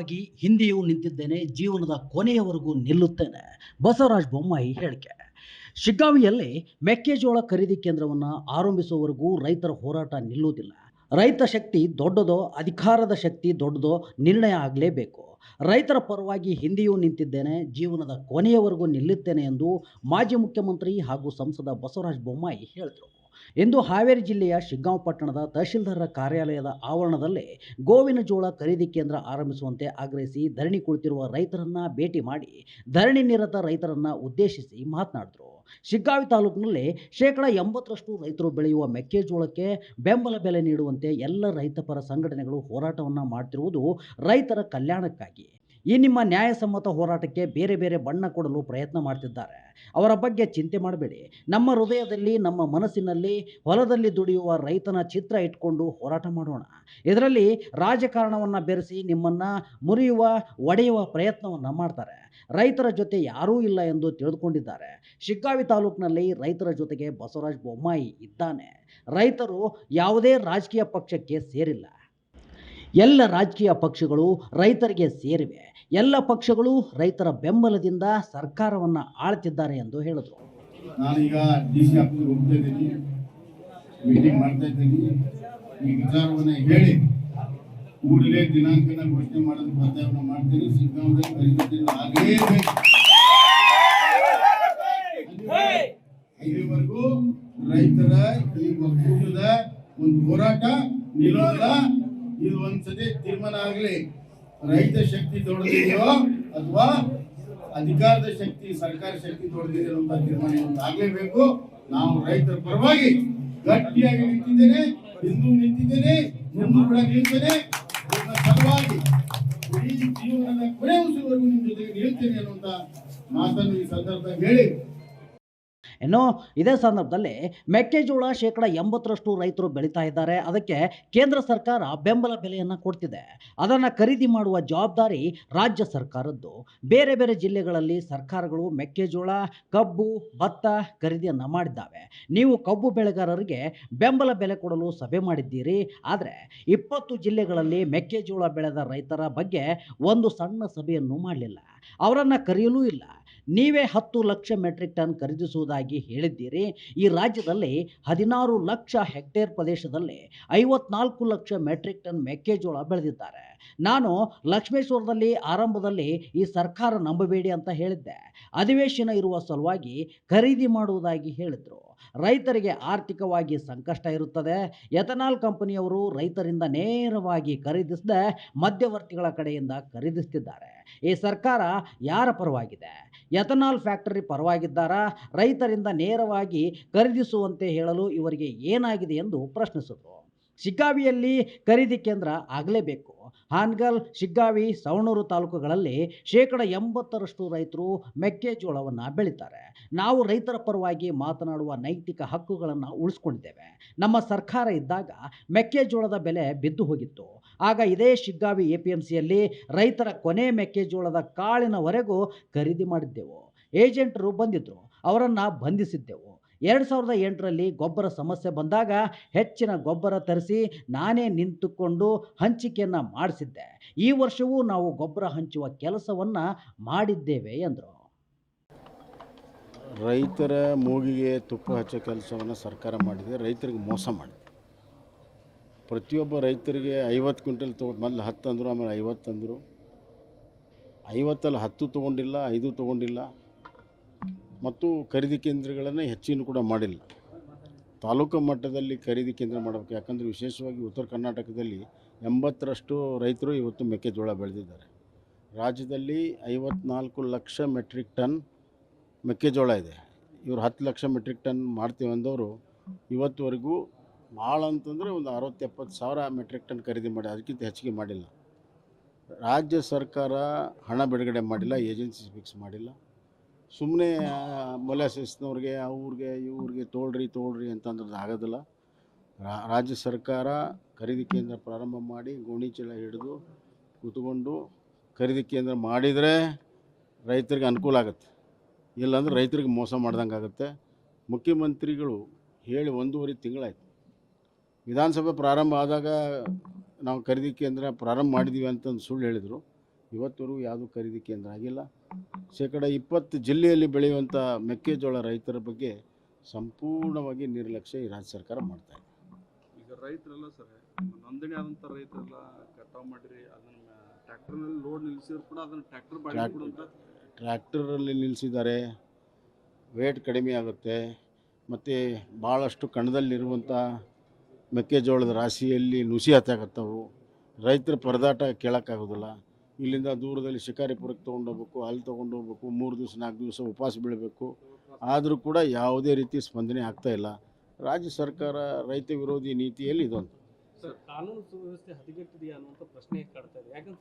ಪರವಾಗಿ ಹಿಂದೆಯೂ ನಿಂತಿದ್ದೇನೆ, ಜೀವನದ ಕೊನೆಯವರೆಗೂ ನಿಲ್ಲುತ್ತೇನೆ. ಬಸವರಾಜ ಬೊಮ್ಮಾಯಿ ಹೇಳಿಕೆ. ಶಿಗ್ಗಾವಿಯಲ್ಲಿ ಮೆಕ್ಕೆಜೋಳ ಖರೀದಿ ಕೇಂದ್ರವನ್ನು ಆರಂಭಿಸುವವರೆಗೂ ರೈತರ ಹೋರಾಟ ನಿಲ್ಲುವುದಿಲ್ಲ. ರೈತ ಶಕ್ತಿ ದೊಡ್ಡದೋ, ಅಧಿಕಾರದ ಶಕ್ತಿ ದೊಡ್ಡದೋ ನಿರ್ಣಯ ಆಗಲೇಬೇಕು. ರೈತರ ಪರವಾಗಿ ಹಿಂದೆಯೂ ನಿಂತಿದ್ದೇನೆ, ಜೀವನದ ಕೊನೆಯವರೆಗೂ ನಿಲ್ಲುತ್ತೇನೆ ಎಂದು ಮಾಜಿ ಮುಖ್ಯಮಂತ್ರಿ ಹಾಗೂ ಸಂಸದ ಬಸವರಾಜ ಬೊಮ್ಮಾಯಿ ಹೇಳಿದರು. ಇಂದು ಹಾವೇರಿ ಜಿಲ್ಲೆಯ ಶಿಗ್ಗಾಂವ್ ಪಟ್ಟಣದ ತಹಶೀಲ್ದಾರರ ಕಾರ್ಯಾಲಯದ ಆವರಣದಲ್ಲಿ ಗೋವಿನ ಜೋಳ ಖರೀದಿ ಕೇಂದ್ರ ಆರಂಭಿಸುವಂತೆ ಆಗ್ರಹಿಸಿ ಧರಣಿ ಕುಳಿತಿರುವ ರೈತರನ್ನ ಭೇಟಿ ಮಾಡಿ ಧರಣಿ ನಿರತ ರೈತರನ್ನ ಉದ್ದೇಶಿಸಿ ಮಾತನಾಡಿದರು. ಶಿಗ್ಗಾವಿ ತಾಲೂಕಿನಲ್ಲಿ ಶೇಕಡ ಎಂಬತ್ತರಷ್ಟು ರೈತರು ಬೆಳೆಯುವ ಮೆಕ್ಕೆಜೋಳಕ್ಕೆ ಬೆಂಬಲ ಬೆಲೆ ನೀಡುವಂತೆ ಎಲ್ಲ ರೈತಪರ ಸಂಘಟನೆಗಳು ಹೋರಾಟವನ್ನು ಮಾಡ್ತಿರುವುದು ರೈತರ ಕಲ್ಯಾಣಕ್ಕಾಗಿ. ಈ ನಿಮ್ಮ ನ್ಯಾಯಸಮ್ಮತ ಹೋರಾಟಕ್ಕೆ ಬೇರೆ ಬೇರೆ ಬಣ್ಣ ಕೊಡಲು ಪ್ರಯತ್ನ ಮಾಡ್ತಿದ್ದಾರೆ. ಅವರ ಬಗ್ಗೆ ಚಿಂತೆ ಮಾಡಬೇಡಿ. ನಮ್ಮ ಹೃದಯದಲ್ಲಿ, ನಮ್ಮ ಮನಸ್ಸಿನಲ್ಲಿ ಹೊಲದಲ್ಲಿ ದುಡಿಯುವ ರೈತನ ಚಿತ್ರ ಇಟ್ಕೊಂಡು ಹೋರಾಟ ಮಾಡೋಣ. ಇದರಲ್ಲಿ ರಾಜಕಾರಣವನ್ನು ಬೆರೆಸಿ ನಿಮ್ಮನ್ನು ಮುರಿಯುವ, ಒಡೆಯುವ ಪ್ರಯತ್ನವನ್ನು ಮಾಡ್ತಾರೆ. ರೈತರ ಜೊತೆ ಯಾರೂ ಇಲ್ಲ ಎಂದು ತಿಳಿದುಕೊಂಡಿದ್ದಾರೆ. ಶಿಗ್ಗಾವಿ ತಾಲೂಕಿನಲ್ಲಿ ರೈತರ ಜೊತೆಗೆ ಬಸವರಾಜ್ ಬೊಮ್ಮಾಯಿ ಇದ್ದಾನೆ. ರೈತರು ಯಾವುದೇ ರಾಜಕೀಯ ಪಕ್ಷಕ್ಕೆ ಸೇರಿಲ್ಲ. ಎಲ್ಲ ರಾಜಕೀಯ ಪಕ್ಷಗಳು ರೈತರಿಗೆ ಸೇರಿವೆ. ಎಲ್ಲ ಪಕ್ಷಗಳು ರೈತರ ಬೆಂಬಲದಿಂದ ಸರ್ಕಾರವನ್ನು ಆಳ್ತಿದ್ದಾರೆ ಎಂದು ಹೇಳಿದರು. ನಾನೀಗ ಡಿ ಸಿ ಆಫೀಸ್ಗೆ ಹೋಗ್ತಾ ಇದ್ದೀನಿ. ಮೀಟಿಂಗ್ ಮಾಡ್ತಾ ಇದ್ದೀನಿ. ಈ ವಿಚಾರವನ್ನು ಹೇಳಿ ಕೂಡಲೇ ದಿನಾಂಕನ ಘೋಷಣೆ ಮಾಡಲು ಪ್ರಯತ್ನ ಮಾಡ್ತೀನಿ. ಸಿದ್ಧಾಂತ ಪರಿಸ್ಥಿತಿ ಆಗಲೇಬೇಕು. ಇಲ್ಲಿವರೆಗೂ ರೈತರ ಈ ಒಕ್ಕೂಟದ ಒಂದು ಹೋರಾಟ ನಿಲ್ಲೋದಿಲ್ಲ ಇದು ಒಂದ್ಸತಿ ತೀರ್ಮಾನ ಆಗಲಿ. ರೈತ ಶಕ್ತಿ ದೊಡ್ಡದಿದೆಯೋ ಅಥವಾ ಅಧಿಕಾರದ ಶಕ್ತಿ, ಸರ್ಕಾರ ಶಕ್ತಿ ದೊಡ್ಡದಿದೆಯೋ ಅಂತ ತೀರ್ಮಾನ ಆಗಲೇಬೇಕು, ನಾವು ರೈತರ ಪರವಾಗಿ ಗಟ್ಟಿಯಾಗಿ ನಿಂತಿದ್ದೇನೆ, ಹಿಂದೂ ನಿಂತಿದ್ದೇನೆ ಮುಂದೂ ಕೂಡ ನಿಲ್ತೇನೆ ಪರವಾಗಿ ಇಡೀ ಜೀವನದ ಕೊನೆ ಉಸಿರುವರೆಗೂ ನಿಮ್ಮ ಜೊತೆಗೆ ನಿಲ್ತೇನೆ ಅನ್ನುವಂತ ಮಾತನ್ನು ಈ ಸಂದರ್ಭದಲ್ಲಿ ಹೇಳಿ ಇನ್ನು ಇದೇ ಸಂದರ್ಭದಲ್ಲಿ ಮೆಕ್ಕೆಜೋಳ ಶೇಕಡ ಎಂಬತ್ತರಷ್ಟು ರೈತರು ಬೆಳೀತಾ ಇದ್ದಾರೆ. ಅದಕ್ಕೆ ಕೇಂದ್ರ ಸರ್ಕಾರ ಬೆಂಬಲ ಬೆಲೆಯನ್ನು ಕೊಡ್ತಿದೆ. ಅದನ್ನು ಖರೀದಿ ಮಾಡುವ ಜವಾಬ್ದಾರಿ ರಾಜ್ಯ ಸರ್ಕಾರದ್ದು. ಬೇರೆ ಬೇರೆ ಜಿಲ್ಲೆಗಳಲ್ಲಿ ಸರ್ಕಾರಗಳು ಮೆಕ್ಕೆಜೋಳ, ಕಬ್ಬು, ಭತ್ತ ಖರೀದಿಯನ್ನು ಮಾಡಿದ್ದಾವೆ. ನೀವು ಕಬ್ಬು ಬೆಳೆಗಾರರಿಗೆ ಬೆಂಬಲ ಬೆಲೆ ಕೊಡಲು ಸಭೆ ಮಾಡಿದ್ದೀರಿ. ಆದರೆ ಇಪ್ಪತ್ತು ಜಿಲ್ಲೆಗಳಲ್ಲಿ ಮೆಕ್ಕೆಜೋಳ ಬೆಳೆದ ರೈತರ ಬಗ್ಗೆ ಒಂದು ಸಣ್ಣ ಸಭೆಯನ್ನು ಮಾಡಲಿಲ್ಲ. ಅವರನ್ನು ಕರೆಯಲೂ ಇಲ್ಲ. ನೀವೇ ಹತ್ತು ಲಕ್ಷ ಮೆಟ್ರಿಕ್ ಟನ್ ಖರೀದಿಸುವುದಾಗಿ ಹೇಳಿದ್ದೀರಿ. ಈ ರಾಜ್ಯದಲ್ಲಿ ಹದಿನಾರು ಲಕ್ಷ ಹೆಕ್ಟೇರ್ ಪ್ರದೇಶದಲ್ಲಿ ಐವತ್ನಾಲ್ಕು ಲಕ್ಷ ಮೆಟ್ರಿಕ್ ಟನ್ ಮೆಕ್ಕೆಜೋಳ ಬೆಳೆದಿದ್ದಾರೆ. ನಾನು ಲಕ್ಷ್ಮೇಶ್ವರದಲ್ಲಿ ಆರಂಭದಲ್ಲಿ ಈ ಸರ್ಕಾರ ನಂಬಬೇಡಿ ಅಂತ ಹೇಳಿದ್ದೆ. ಅಧಿವೇಶನ ಇರುವ ಸಲುವಾಗಿ ಖರೀದಿ ಮಾಡುವುದಾಗಿ ಹೇಳಿದರು. ರೈತರಿಗೆ ಆರ್ಥಿಕವಾಗಿ ಸಂಕಷ್ಟ ಇರುತ್ತದೆ. ಎಥನಾಲ್ ಕಂಪನಿಯವರು ರೈತರಿಂದ ನೇರವಾಗಿ ಖರೀದಿಸದೆ ಮಧ್ಯವರ್ತಿಗಳ ಕಡೆಯಿಂದ ಖರೀದಿಸ್ತಿದ್ದಾರೆ. ಈ ಸರ್ಕಾರ ಯಾರ ಪರವಾಗಿದೆ? ಎಥನಾಲ್ ಫ್ಯಾಕ್ಟರಿ ಪರವಾಗಿದ್ದಾರಾ? ರೈತರಿಂದ ನೇರವಾಗಿ ಖರೀದಿಸುವಂತೆ ಹೇಳಲು ಇವರಿಗೆ ಏನಾಗಿದೆ ಎಂದು ಪ್ರಶ್ನಿಸಿದರು. ಶಿಗ್ಗಾವಿಯಲ್ಲಿ ಖರೀದಿ ಕೇಂದ್ರ ಆಗಲೇಬೇಕು. ಹಾನಗಲ್, ಶಿಗ್ಗಾವಿ, ಸವಣೂರು ತಾಲೂಕುಗಳಲ್ಲಿ ಶೇಕಡ ಎಂಬತ್ತರಷ್ಟು ರೈತರು ಮೆಕ್ಕೆಜೋಳವನ್ನು ಬೆಳೀತಾರೆ. ನಾವು ರೈತರ ಪರವಾಗಿ ಮಾತನಾಡುವ ನೈತಿಕ ಹಕ್ಕುಗಳನ್ನು ಉಳಿಸ್ಕೊಂಡಿದ್ದೇವೆ. ನಮ್ಮ ಸರ್ಕಾರ ಇದ್ದಾಗ ಮೆಕ್ಕೆಜೋಳದ ಬೆಲೆ ಬಿದ್ದು ಹೋಗಿತ್ತು. ಆಗ ಇದೇ ಶಿಗ್ಗಾವಿ ಎ ಪಿ ಎಂ ಸಿಯಲ್ಲಿ ರೈತರ ಕೊನೆ ಮೆಕ್ಕೆಜೋಳದ ಕಾಳಿನವರೆಗೂ ಖರೀದಿ ಮಾಡಿದ್ದೆವು. ಏಜೆಂಟರು ಬಂದಿದ್ದರು ಅವರನ್ನು ಬಂಧಿಸಿದ್ದೆವು. ಎರಡು ಸಾವಿರದ ಎಂಟರಲ್ಲಿ ಗೊಬ್ಬರ ಸಮಸ್ಯೆ ಬಂದಾಗ ಹೆಚ್ಚಿನ ಗೊಬ್ಬರ ತರಿಸಿ ನಾನೇ ನಿಂತುಕೊಂಡು ಹಂಚಿಕೆಯನ್ನು ಮಾಡಿಸಿದ್ದೆ. ಈ ವರ್ಷವೂ ನಾವು ಗೊಬ್ಬರ ಹಂಚುವ ಕೆಲಸವನ್ನು ಮಾಡಿದ್ದೇವೆ ಎಂದರು. ರೈತರ ಮೂಗಿಗೆ ತುಪ್ಪ ಹಚ್ಚೋ ಕೆಲಸವನ್ನು ಸರ್ಕಾರ ಮಾಡಿದೆ. ರೈತರಿಗೆ ಮೋಸ ಮಾಡಿದೆ. ಪ್ರತಿಯೊಬ್ಬ ರೈತರಿಗೆ ಐವತ್ತು ಕ್ವಿಂಟಲ್ ತೊಗೊಂಡು ಮೊದಲು ಹತ್ತು ಅಂದರು ಆಮೇಲೆ ಐವತ್ತು ಅಂದರು ಐವತ್ತಲ್ಲಿ ಹತ್ತು ತೊಗೊಂಡಿಲ್ಲ, ಐದು ತೊಗೊಂಡಿಲ್ಲ. ಮತ್ತು ಖರೀದಿ ಕೇಂದ್ರಗಳನ್ನು ಹೆಚ್ಚಿನ ಕೂಡ ಮಾಡಿಲ್ಲ. ತಾಲೂಕು ಮಟ್ಟದಲ್ಲಿ ಖರೀದಿ ಕೇಂದ್ರ ಮಾಡಬೇಕು. ಯಾಕಂದರೆ ವಿಶೇಷವಾಗಿ ಉತ್ತರ ಕರ್ನಾಟಕದಲ್ಲಿ ಎಂಬತ್ತರಷ್ಟು ರೈತರು ಇವತ್ತು ಮೆಕ್ಕೆಜೋಳ ಬೆಳೆದಿದ್ದಾರೆ. ರಾಜ್ಯದಲ್ಲಿ ಐವತ್ನಾಲ್ಕು ಲಕ್ಷ ಮೆಟ್ರಿಕ್ ಟನ್ ಮೆಕ್ಕೆಜೋಳ ಇದೆ. ಇವರು ಹತ್ತು ಲಕ್ಷ ಮೆಟ್ರಿಕ್ ಟನ್ ಮಾಡ್ತೀವಿ ಅಂದವರು ಇವತ್ತುವರೆಗೂ ಭಾಳ ಅಂತಂದರೆ ಒಂದು ಅರವತ್ತು ಎಪ್ಪತ್ತು ಸಾವಿರ ಮೆಟ್ರಿಕ್ ಟನ್ ಖರೀದಿ ಮಾಡಿ, ಅದಕ್ಕಿಂತ ಹೆಚ್ಚಿಗೆ ಮಾಡಿಲ್ಲ. ರಾಜ್ಯ ಸರ್ಕಾರ ಹಣ ಬಿಡುಗಡೆ ಮಾಡಿಲ್ಲ, ಏಜೆನ್ಸಿ ಫಿಕ್ಸ್ ಮಾಡಿಲ್ಲ. ಸುಮ್ಮನೆ ಮೊಲಾಸಿಸ್ನವ್ರಿಗೆ, ಅವ್ರಿಗೆ, ಇವ್ರಿಗೆ ತೋಳ್ರಿ ತೋಳ್ರಿ ಅಂತಂದ್ರೆ ಆಗೋದಿಲ್ಲ. ರಾಜ್ಯ ಸರ್ಕಾರ ಖರೀದಿ ಕೇಂದ್ರ ಪ್ರಾರಂಭ ಮಾಡಿ ಗೋಣಿ ಚೀಲ ಹಿಡಿದು ಕೂತ್ಕೊಂಡು ಖರೀದಿ ಕೇಂದ್ರ ಮಾಡಿದರೆ ರೈತರಿಗೆ ಅನುಕೂಲ ಆಗುತ್ತೆ. ಇಲ್ಲಾಂದ್ರೆ ರೈತರಿಗೆ ಮೋಸ ಮಾಡ್ದಂಗೆ ಆಗುತ್ತೆ. ಮುಖ್ಯಮಂತ್ರಿಗಳು ಹೇಳಿ ಒಂದೂವರೆ ತಿಂಗಳಾಯ್ತು. ವಿಧಾನಸಭೆ ಪ್ರಾರಂಭ ಆದಾಗ ನಾವು ಖರೀದಿ ಕೇಂದ್ರ ಪ್ರಾರಂಭ ಮಾಡಿದ್ದೀವಿ ಅಂತಂದು ಸುಳ್ಳು ಹೇಳಿದರು. ಇವತ್ತವರೆಗೂ ಯಾವುದು ಖರೀದಿ ಕೇಂದ್ರ ಆಗಿಲ್ಲ. ಶೇಕಡ ಇಪ್ಪತ್ತು ಜಿಲ್ಲೆಯಲ್ಲಿ ಬೆಳೆಯುವಂಥ ಮೆಕ್ಕೆಜೋಳ ರೈತರ ಬಗ್ಗೆ ಸಂಪೂರ್ಣವಾಗಿ ನಿರ್ಲಕ್ಷ್ಯ ಈ ರಾಜ್ಯ ಸರ್ಕಾರ ಮಾಡ್ತಾ ಇದೆ. ಈಗ ರೈತರೆಲ್ಲ ಸರ್ ನೋಂದಣಿ ಆದಂಥ ರೈತರೆಲ್ಲ ಕಟಾವು ಮಾಡಿರಿ ಅದನ್ನ ಟ್ರ್ಯಾಕ್ಟರ್ನಲ್ಲಿ ಲೋಡ್ ನಿಲ್ಲಿಸಿದ್ರು ಕೂಡ ಅದನ್ನು ಟ್ರ್ಯಾಕ್ಟರ್ ಟ್ರ್ಯಾಕ್ಟರಲ್ಲಿ ನಿಲ್ಲಿಸಿದ್ದಾರೆ ವೇಟ್ ಕಡಿಮೆ ಆಗುತ್ತೆ. ಮತ್ತು ಭಾಳಷ್ಟು ಕಣದಲ್ಲಿರುವಂಥ ಮೆಕ್ಕೆಜೋಳದ ರಾಶಿಯಲ್ಲಿ ನುಸಿ ಹತ್ತಾಗತ್ತವು ರೈತರ ಪರದಾಟ ಕೇಳೋಕ್ಕಾಗೋದಿಲ್ಲ. ಇಲ್ಲಿಂದ ದೂರದಲ್ಲಿ ಶಿಕಾರಿಪುರಕ್ಕೆ ತೊಗೊಂಡೋಗ್ಬೇಕು, ಅಲ್ಲಿ ತೊಗೊಂಡು ಹೋಗ್ಬೇಕು ಮೂರು ದಿವಸ, ನಾಲ್ಕು ದಿವಸ ಉಪವಾಸ ಬೀಳಬೇಕು. ಆದರೂ ಕೂಡ ಯಾವುದೇ ರೀತಿ ಸ್ಪಂದನೆ ಆಗ್ತಾ ಇಲ್ಲ. ರಾಜ್ಯ ಸರ್ಕಾರ ರೈತ ವಿರೋಧಿ ನೀತಿಯಲ್ಲಿ ಇದೊಂದು.